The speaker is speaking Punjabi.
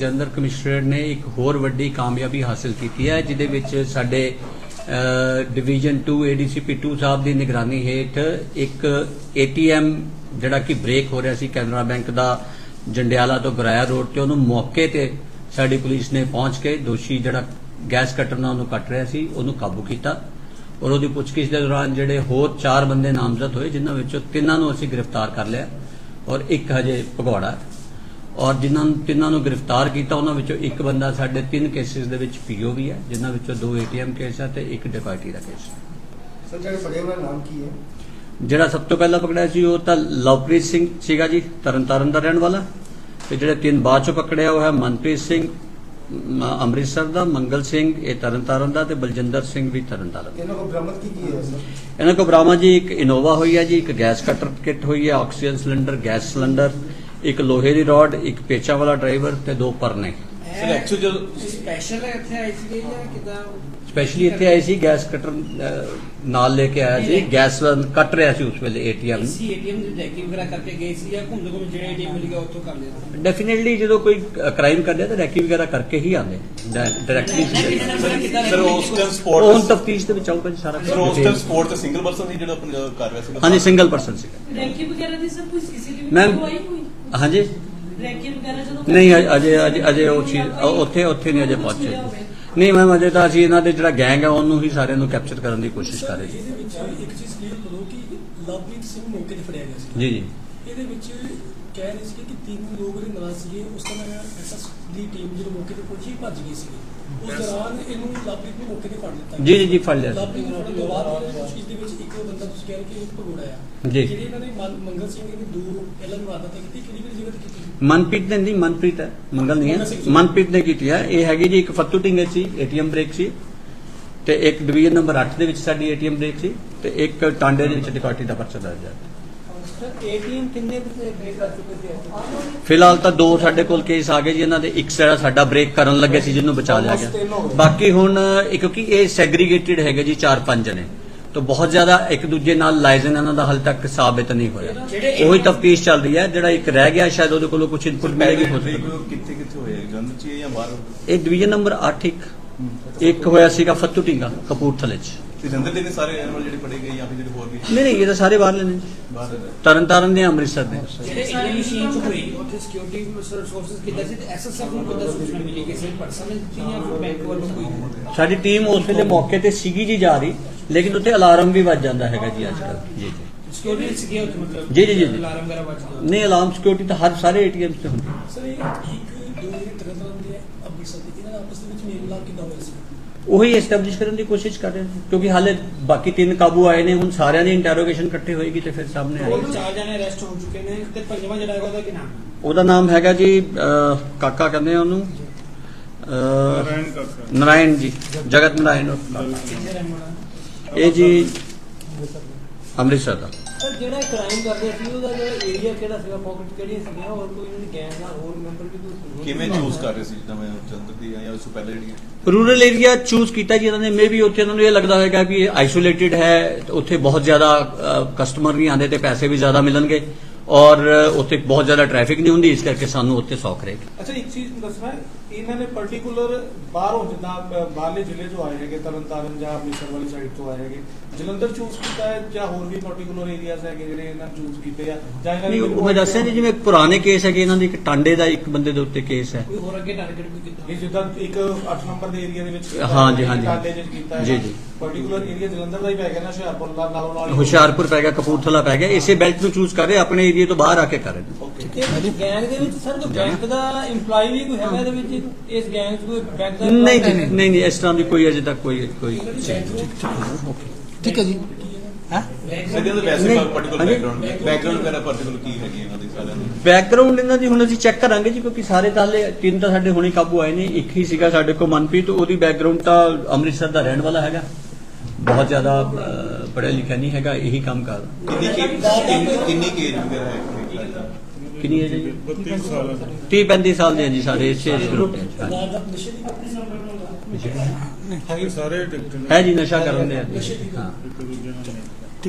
ਜਨਰਲ ਕਮਿਸ਼ਨਰ ਨੇ ਇੱਕ ਹੋਰ ਵੱਡੀ ਕਾਮਯਾਬੀ ਹਾਸਲ ਕੀਤੀ ਹੈ, ਜਿਹਦੇ ਵਿੱਚ ਸਾਡੇ ਡਿਵੀਜ਼ਨ 2 ਏਡੀਸੀਪੀ 2 ਸਾਹਿਬ ਦੀ ਨਿਗਰਾਨੀ ਹੇਠ ਇੱਕ ਏਟੀਐਮ ਜਿਹੜਾ ਕਿ ਬ੍ਰੇਕ ਹੋ ਰਿਹਾ ਸੀ ਕੈਨਰਾ ਬੈਂਕ ਦਾ ਜੰਡਿਆਲਾ ਤੋਂ ਗਰਾਇਆ ਰੋਡ ਤੇ, ਉਹਨੂੰ ਮੌਕੇ ਤੇ ਸਾਡੀ ਪੁਲਿਸ ਨੇ ਪਹੁੰਚ ਕੇ ਦੋਸ਼ੀ ਜਿਹੜਾ ਗੈਸ ਕਟਰ ਨਾਲ ਉਹਨੂੰ ਕੱਟ ਰਿਹਾ ਸੀ, ਉਹਨੂੰ ਕਾਬੂ ਕੀਤਾ। ਔਰ ਉਹਦੀ ਪੁੱਛਗਿੱਛ ਦੇ ਦੌਰਾਨ ਜਿਹੜੇ ਹੋਰ ਚਾਰ ਬੰਦੇ ਨਾਮਜ਼ਦ ਹੋਏ, ਜਿਨ੍ਹਾਂ ਵਿੱਚੋਂ ਤਿੰਨਾਂ ਨੂੰ ਅਸੀਂ ਗ੍ਰਿਫਤਾਰ ਕਰ ਲਿਆ ਔਰ ਇੱਕ ਹਜੇ ਭਗੌੜਾ ਔਰ ਜਿਨ੍ਹਾਂ ਤਿੰਨਾਂ ਨੂੰ ਗ੍ਰਿਫਤਾਰ ਕੀਤਾ ਉਹਨਾਂ ਵਿੱਚੋਂ ਇੱਕ ਬੰਦਾ ਸਾਡੇ ਤਿੰਨ ਕੇਸਿਸ ਦੇ ਵਿੱਚ ਪੀਓ ਵੀ ਹੈ ਜਿਨ੍ਹਾਂ ਵਿੱਚੋਂ ਦੋ ਏਟੀਐਮ ਕੇਸ ਹੈ ਤੇ ਇੱਕ ਡਕੈਤੀ ਦਾ ਕੇਸ ਹੈ। ਸਰ ਜਿਹੜੇ ਫੜੇ ਹੋਏ ਦਾ ਨਾਮ ਕੀ ਹੈ? ਜਿਹੜਾ ਸਭ ਤੋਂ ਪਹਿਲਾਂ ਪਕੜਿਆ ਸੀ ਉਹ ਤਾਂ ਲਵਪ੍ਰੀਤ ਸਿੰਘ ਸੀਗਾ ਜੀ ਤਰਨਤਾਰਨ ਦਾ ਰਹਿਣ ਵਾਲਾ। ਤੇ ਜਿਹੜੇ ਤਿੰਨ ਬਾਅਦ ਚੋਂ ਪਕੜਿਆ ਉਹ ਹੈ ਮਨਪ੍ਰੀਤ ਸਿੰਘ ਮ, ਅੰਮ੍ਰਿਤਸਰ ਦਾ ਮੰਗਲ ਸਿੰਘ ਇਹ ਤਰਨਤਾਰਨ ਦਾ ਤੇ ਬਲਜਿੰਦਰ ਸਿੰਘ ਵੀ ਤਰਨਤਾਰਨ ਦਾ। ਇਹਨਾਂ ਕੋਲ ਬਰਾਮਦ ਕੀ ਕੀ ਹੈ ਸਰ? ਇਹਨਾਂ ਕੋਲ ਬਰਾਮਦ ਜੀ ਇੱਕ ਇਨੋਵਾ ਹੋਈ ਹੈ ਜੀ ਇੱਕ ਗੈਸ ਕਟਰ ਕਿੱਟ ਹੋਈ ਹੈ ਆਕਸੀਜਨ ਸਿਲੰਡਰ ਗੈਸ ਸਿਲੰਡਰ ਇੱਕ ਲੋਹੇ ਦੀ ਰੋਡ ਇੱਕ ਪੇਚਾ ਵਾਲਾ ਡਰਾਈਵਰ ਤੇ ਦੋ ਪਰਨੇ। ਸਰ ਐਕਚੁਅਲੀ ਜਦੋਂ ਸਪੈਸ਼ਲ ਇੱਥੇ ਆਈ ਸੀ ਜਾਂ ਕਿਦਾਂ? ਸਪੈਸ਼ਲੀ ਇੱਥੇ ਆਏ ਸੀ ਗੈਸ ਕਟਰ ਨਾਲ ਲੈ ਕੇ ਆਇਆ ਸੀ। ਗੈਸ ਕੱਟ ਰਿਹਾ ਸੀ ਉਸ ਵੇਲੇ ਏਟੀਐਮ ਸੀ ਏਟੀਐਮ ਦੇ ਚੈਕਿੰਗ ਵਗੈਰਾ ਕਰਕੇ ਗਏ ਸੀ ਜਾਂ ਘੁੰਮਦੇ ਘੁੰਮਦੇ ਜਿਹੜੇ ਏਟੀਐਮ ਮਿਲ ਗਿਆ ਉੱਥੋਂ ਕਰ ਲਿਆ ਡੈਫੀਨਿਟਲੀ ਜਦੋਂ ਕੋਈ ਕ੍ਰਾਈਮ ਕਰਦੇ ਤਾਂ ਰੈਕੀ ਵਗੈਰਾ ਕਰਕੇ ਹੀ ਆਉਂਦੇ। ਡਾਇਰੈਕਟਲੀ ਸਰ ਉਸ ਟਾਈਮ ਉਹ ਸਪੋਰਟ ਤਫਤੀਸ਼ ਦੇ ਵਿੱਚ ਆਊਗਾ ਜੀ ਸਾਰਾ ਸਰ ਉਸ ਟਾਈਮ ਸਪੋਰਟ ਤੇ ਸਿੰਗਲ ਪਰਸਨ ਸੀ ਜਿਹੜਾ ਆਪਣਾ ਕਰ ਰਿਹਾ ਸੀ ਹਾਂਜੀ ਸਿੰਗਲ ਪਰਸਨ ਸੀਗਾ। ਰੈਂਕੀ ਵਗੈਰਾ ਦੀ ਸਭ ਕੁਝ ਸੀਸੀਟੀਵੀ ਆਈ ਹੋਈ? ਹਾਂਜੀ। ਰੈਂਕੀ ਵਗੈਰਾ ਜਦੋਂ ਨਹੀਂ ਅ- ਅਜੇ ਅਜੇ ਅਜੇ ਉਹ ਚੀਜ਼ ਉਹ ਉੱਥੇ ਉੱਥੇ ਨਹੀਂ ਅਜੇ ਪਹੁੰਚੇ। ਨਹੀਂ ਮੈਮ ਅਜੇ ਤਾਂ ਅਸੀਂ ਇਹਨਾਂ ਦੇ ਜਿਹੜਾ ਗੈਂਗ ਹੈ ਉਹਨੂੰ ਹੀ ਸਾਰਿਆਂ ਨੂੰ ਕੈਪਚਰ ਕਰਨ ਦੀ ਕੋਸ਼ਿਸ਼ ਕਰ ਰਹੇ ਜੀ ਇਹਦੇ ਵਿੱਚ ਇੱਕ ਚੀਜ਼ ਕਲੀਅਰ ਕਰੋ ਕਿ ਲਵਪ੍ਰੀਤ ਸਿੰਘ ਮੌਕੇ ਤੇ ਫੜਿਆ ਗਿਆ ਸੀ। ਜੀ ਜੀ। ਇਹਦੇ ਵਿੱਚ ਕਹਿ ਰਹੇ ਸੀ ਕਿ ਤਿੰਨ ਲੋਕ ਇਹਦੇ ਨਾਲ ਸੀਗੇ ਉਸ ਤਰ੍ਹਾਂ ਐਸਐਸ ਦੀ ਟੀਮ ਜਦੋਂ ਮੌਕੇ ਤੇ ਪਹੁੰਚੀ ਭੱਜ ਗਈ ਸੀ ਉਸ ਦੌਰਾਨ ਇਹਨੂੰ ਲਵਪ੍ਰੀਤ ਨੂੰ ਮੌਕੇ ਤੇ ਫੜ ਲਿੱਤਾ ਜੀ ਜੀ ਜੀ ਫੜ ਲਿਆ ਸੀ। ਲਵਪ੍ਰੀਤ ਨੂੰ ਫੜਨ ਤੋਂ ਬਾਅਦ ਇਸ ਦੇ ਵਿੱਚ ਇੱਕ ਬੰਦਾ ਤੁਸੀਂ ਕਹਿ ਰਹੇ ਕਿ ਇੱਕ ਭਗੋੜਾ ਆ ਜੀ। ਜਿਹੜੇ ਇਹਨਾਂ ਨੇ ਮੰਗਲ ਸਿੰਘ ਨੇ ਦੋ ਪਹਿਲਾਂ ਵਾਰਦਾਤਾਂ ਕੀਤੀ ਕਿਹੜੀ ਕਿਹੜੀ ਜਗ੍ਹਾ ਤੇ ਕੀਤੀ ਮਨਪ੍ਰੀਤ ਨੇ ਨਹੀਂ ਮਨਪ੍ਰੀਤ ਹੈ ਮੰਗਲ ਨਹੀਂ ਹੈ। ਮਨਪ੍ਰੀਤ ਨੇ ਕੀਤੀ ਹੈ। ਇਹ ਹੈਗੀ ਜੀ ਇੱਕ ਫੱਤੂ ਢਿੰਗੇ ਸੀ ਏਟੀਐਮ ਬ੍ਰੇਕ ਸੀ। ਤੇ ਇੱਕ ਡਿਵੀਜ਼ਨ ਨੰਬਰ 8 ਦੇ ਵਿੱਚ ਸਾਡੀ ਏਟੀਐਮ ਬ੍ਰੇਕ ਸੀ। ਤੇ ਇੱਕ ਟਾਂਡੇ ਦੇ ਵਿੱਚ ਡਿਕਾਟੀ ਦਾ ਪਰਚਾ ਦਰਜ ਹੈ। ਫਿਲਹਾਲ ਤਾਂ ਦੋ ਸਾਡੇ ਕੋਲ ਕੇਸ ਆ ਗਏ ਜੀ ਇਹਨਾਂ ਦੇ। ਇੱਕ ਜਿਹੜਾ ਸਾਡਾ ਬ੍ਰੇਕ ਕਰਨ ਲੱਗੇ ਸੀ ਜਿਹਨੂੰ ਬਚਾ ਲਿਆ ਗਿਆ। ਬਾਕੀ ਹੁਣ ਕਿਉਂਕਿ ਇਹ ਸੈਗਰੀਗੇਟਿਡ ਹੈਗੇ ਜੀ 4-5 ਜਣੇ ਤਾਂ ਬਹੁਤ ਜ਼ਿਆਦਾ ਇੱਕ ਦੂਜੇ ਨਾਲ ਲਾਇਜ਼ਨ ਇਹਨਾਂ ਦਾ ਹਾਲੇ ਤੱਕ ਸਾਬਿਤ ਨਹੀਂ ਹੋਇਆ। ਉਹੀ ਤਫਤੀਸ਼ ਚੱਲ ਰਹੀ ਹੈ ਜਿਹੜਾ ਇੱਕ ਰਹਿ ਗਿਆ ਸ਼ਾਇਦ ਉਹਦੇ ਕੋਲੋਂ ਕੁਝ ਇਨਪੁਟ ਮਿਲੇਗੀ। ਹੋ ਸਕਦਾ ਕਿੱਥੇ ਕਿੱਥੇ ਹੋਇਆ? ਜੰਦ ਚ ਜਾਂ ਬਾਹਰ? ਇਹ ਡਿਵੀਜ਼ਨ ਨੰਬਰ 8 ਇੱਕ। ਇੱਕ ਹੋਇਆ ਸੀਗਾ ਫੱਤੂ ਢਿੰਗਾ ਕਪੂਰਥਲੇ ਚ। ਤੇ ਜੰਦਰ ਦੇ ਨੇ ਸਾਰੇ ਐਨਮਲ ਜਿਹੜੇ ਫੜੇ ਗਏ ਜਾਂ ਫਿਰ ਜਿਹੜੇ ਹੋਰ ਵੀ ਨਹੀਂ ਨਹੀਂ ਇਹ ਤਾਂ ਸਾਰੇ ਬਾਹਰਲੇ ਨੇ। ਜੀ। ਬਾਹਰ ਤਰਨਤਾਰਨ ਦੇ ਅੰਮ੍ਰਿਤਸਰ ਦੇ। ਜਿਹੜੇ ਏਟੀਐਮ ਮਸ਼ੀਨ ਚ ਹੋਈ ਉੱਥੇ ਸਿਕਿਉਰਿਟੀ ਰਿਸੋਰਸਸ ਕਿੱਦਾਂ ਸੀ? ਤੇ ਐਸਐਸਐਫ ਨੂੰ ਕਿੱਦਾਂ ਸੂਚਨਾ ਮਿਲੀ ਕਿ ਸਿਰ ਪਰਸਨ ਦਿੱਤੀ ਜਾਂ ਫਿਰ ਬੈਂਕ ਵੱਲੋਂ ਕੋਈ ਸਾਡੀ ਟੀਮ ਉਸ ਵੇਲੇ ਮੌਕੇ ਤੇ ਸੀਗੀ ਜੀ ਜਾ ਰਹੀ ਲੇਕਿਨ ਉੱਥੇ ਅਲਾਰਮ ਵੀ ਵੱਜ ਜਾਂਦਾ ਹੈਗਾ ਜੀ ਅੱਜ ਕੱਲ੍ਹ। ਜੀ ਜੀ। ਸਿਕਿਉਰਿਟੀ ਸੀ ਉੱਥੇ ਮਤਲਬ? ਜੀ, ਜੀ, ਜੀ, ਜੀ। ਅਲਾਰਮ ਵਗੈਰਾ ਵੱਜ ਗਿਆ। ਨਹੀਂ ਅਲਾਰਮ ਸਿਕਿਉਰਿਟੀ ਤਾਂ ਹਰ ਸਾਰੇ ਏਟੀਐਮ ਤੇ ਹੁੰਦੀ। ਹੈ। ਸਰ ਇਹ ਇੱਕ ਦੋ ਤਰ੍ਹਾਂ ਦੇ ਅੰਮ੍ਰਿਤਸਰ ਦੇ ਇਹਨਾਂ ਦਾ ਆਪਸ ਦੇ ਵਿੱਚ ਮੇਲ ਮਿਲਾਪ ਕਿੱਦਾਂ ਹੋਇਆ ਸੀ? ਉਹੀ ਐਸਟੈਬਲਿਸ਼ ਕਰਨ ਦੀ ਕੋਸ਼ਿਸ਼ ਕਰ ਰਹੇ ਹਾਂ ਕਿਉਂਕਿ ਹਾਲੇ ਬਾਕੀ ਤਿੰਨ ਕਾਬੂ ਆਏ ਨੇ ਹੁਣ ਸਾਰਿਆਂ ਦੀ ਇੰਟਰੋਗੇਸ਼ਨ ਇਕੱਠੇ ਹੋਏਗੀ ਤੇ ਫਿਰ ਸਾਹਮਣੇ ਉਹ ਆਏਗੀ। ਚਾਰ ਜਣੇ ਅਰੈਸਟ ਹੋ ਚੁੱਕੇ ਨੇ ਤੇ ਪੰਜਵਾਂ ਜਿਹੜਾ ਹੈਗਾ ਉਹਦਾ ਕੀ ਨਾਮ? ਉਹਦਾ ਨਾਮ ਹੈਗਾ ਜੀ ਕਾਕਾ ਕਹਿੰਦੇ ਆ ਉਹਨੂੰ। ਨਾਰਾਇਣ ਜੀ ਜਗਤ ਨਾਰਾਇਣ। ਇਹ ਜੀ ਅੰਮ੍ਰਿਤਸਰ ਦਾ। ਸਰ ਜਿਹੜਾ ਕ੍ਰਾਈਮ ਕਰਦੇ ਸੀ ਉਹਦਾ ਜਿਹੜਾ ਏਰੀਆ ਕਿਹੜਾ ਸੀਗਾ ਪਾਕਟ ਕਿਹੜੀਆਂ ਸੀਗੀਆਂ ਹੋਰ ਕੋਈ ਇਹਨਾਂ ਦੀ ਗੈਂਗ ਨਾਲ ਹੋਰ ਮੈਂਬਰ ਵੀ ਕੋਈ ਕਿਵੇਂ ਚੂਜ਼ ਕਰ ਰਹੇ ਸੀ ਜਿੱਦਾਂ ਮੈਂ ਜੰਦਰ ਦੀ ਜਾਂ ਉਸ ਤੋਂ ਪਹਿਲਾਂ ਜਿਹੜੀਆਂ? ਰੂਰਲ ਏਰੀਆ ਚੂਜ਼ ਕੀਤਾ ਜੀ ਇਹਨਾਂ ਨੇ ਮੇਬੀ ਉੱਥੇ ਇਹਨਾਂ ਨੂੰ ਇਹ ਲੱਗਦਾ ਹੋਵੇਗਾ ਕਿ ਆਈਸੋਲੇਟਿਡ ਹੈ ਉੱਥੇ ਬਹੁਤ ਜ਼ਿਆਦਾ ਕਸਟਮਰ ਨਹੀਂ ਆਉਂਦੇ ਤੇ ਪੈਸੇ ਵੀ ਜ਼ਿਆਦਾ ਮਿਲਣਗੇ ਔਰ ਉੱਥੇ ਬਹੁਤ ਜ਼ਿਆਦਾ ਟ੍ਰੈਫਿਕ ਨਹੀਂ ਹੁੰਦੀ ਇਸ ਕਰਕੇ ਸਾਨੂੰ ਉੱਥੇ ਸੌਖ ਰਹੇਗੀ ਅੱਛਾ ਇੱਕ ਚੀਜ਼ ਦੱਸਣਾ ਇਹਨਾਂ ਨੇ ਪਾਰਟਿਕੂਲਰ ਬਾਹਰੋਂ ਜਿੱਦਾਂ ਬਾਹਰਲੇ ਜ਼ਿਲ੍ਹੇ ਤੋਂ ਆਏ ਹੈਗੇ ਤਰਨਤਾਰਨ ਜਾਂ ਅੰਮ੍ਰਿਤਸਰ ਵਾਲੀ ਸਾਈਡ ਤੋਂ ਆਏ ਹੈਗੇ। ਜਲੰਧਰ ਚੂਜ਼ ਕੀਤਾ ਹੈ ਜਾਂ ਹੋਰ ਵੀ ਪਾਰਟਿਕੂਲਰ ਏਰੀਆਜ਼ ਹੈਗੇ ਜਿਹੜੇ ਇਹਨਾਂ ਚੂਜ਼ ਕੀਤੇ ਆ? ਜਾਂ ਇਹਨਾਂ ਨਹੀਂ ਉਹ ਮੈਂ ਦੱਸਿਆ ਜੀ ਜਿਵੇਂ ਪੁਰਾਣੇ ਕੇਸ ਹੈਗੇ ਇਹਨਾਂ ਦੇ ਇੱਕ ਟਾਂਡੇ ਦਾ ਇੱਕ ਬੰਦੇ ਦੇ ਉੱਤੇ ਕੇਸ ਹੈ। ਕੋਈ ਹੋਰ ਅੱਗੇ ਟਾਰਗੇਟ ਵੀ ਕੀਤਾ? ਇਹ ਜਿੱਦਾਂ ਇੱਕ 8 ਨੰਬਰ ਦੇ ਏਰੀਆ ਦੇ ਵਿੱਚ ਹਾਂ ਜੀ, ਹਾਂ ਜੀ। ਟਾਂਡੇ 'ਚ ਕੀਤਾ ਹੈ। ਜੀ, ਜੀ। ਪਾਰਟਿਕੂਲਰ ਏਰੀਆ ਜਲੰਧਰ ਦਾ ਹੀ ਪੈ ਗਿਆ ਨਾ ਹੁਸ਼ਿਆਰਪੁਰ ਦਾ ਨਾਲੋਂ ਨਾਲ। ਹੁਸ਼ਿਆਰਪੁਰ ਪੈ ਗਿਆ ਕਪੂਰਥਲਾ ਪੈ ਗਿਆ ਇਸੇ ਬੈਲਟ ਨੂੰ ਚੂਜ਼ ਕਰ ਰਹੇ ਆਪਣੇ ਏਰੀਆ ਤੋਂ ਬਾਹਰ ਆ ਕੇ ਕਰ ਰਹੇ। ਨੇ ਗੈਂਗ ਦੇ ਵਿੱਚ ਸਰ ਕੋਈ ਬੈਂਕ ਦਾ EMPLOYE ਵੀ ਕੋਈ ਹੈਗਾ ਇਹਦੇ ਵਿੱਚ? ਇਸ ਗੈਂਗ 'ਚ ਕੋਈ ਬੈਂਕ ਦਾ ਨਹੀਂ ਜੀ ਨਹੀਂ ਨਹੀਂ ਇਸ ਤਰ੍ਹਾਂ ਦੀ ਕੋਈ ਅਜੇ ਤੱਕ ਕੋਈ ਕੋਈ ਠੀਕ ਹੈ ਜੀ ਸਰ ਦੇ। ਵੈਸੇ ਨਹੀਂ, ਪਾਰਟਿਕੂਲਰ ਹਾਂਜੀ। ਬੈਕਗ੍ਰਾਉਂਡ ਬੈਕਗ੍ਰਾਉਂਡ ਵਗੈਰਾ ਪਾਰਟਿਕੂਲਰ ਕੀ ਹੈਗੀ ਇਹਨਾਂ ਦੀ ਸਾਰਿਆਂ ਦੀ? ਬੈਕਗ੍ਰਾਉਂਡ ਇਹਨਾਂ ਦੀ ਹੁਣ ਅਸੀਂ ਚੈੱਕ ਕਰਾਂਗੇ ਜੀ ਕਿਉਂਕਿ ਸਾਰੇ ਤਾਂ ਹਲੇ ਤਿੰਨ ਤਾਂ ਸਾਡੇ ਹੁਣੇ ਕਾਬੂ ਆਏ ਨੇ। ਇੱਕ ਹੀ ਸੀਗਾ ਸਾਡੇ ਕੋਲ ਮਨਪ੍ਰੀਤ ਉਹਦੀ ਬੈਕਗ੍ਰਾਉਂਡ ਤਾਂ ਅੰਮ੍ਰਿਤਸਰ ਦਾ ਰਹਿਣ ਵਾਲਾ ਹੈਗਾ। ਬਹੁਤ ਜ਼ਿਆਦਾ ਅਹ, ਪੜ੍ਹਿਆ ਲਿਖਿਆ ਨਹੀਂ ਹੈਗਾ ਇਹੀ ਕੰਮ ਕਰਦਾ ਕਿੰਨੀ ਕੀ ਕਿੰਨੀ ਕਿੰਨੀ ਕੇਜ ਵਗੈਰਾ ਹੈ ਕਿੰਨੀ ਏਜ ਹੈ ਜੀ? 32 ਸਾਲ 30 35 ਸਾਲ ਦੇ ਜੀ ਸਾਰੇ ਇਸੇ ਗਰੁੱਪ ਦੇ ਹੈ ਜੀ ਨਸ਼ਾ ਕਰਨ ਦੇ। ਹਾਂ।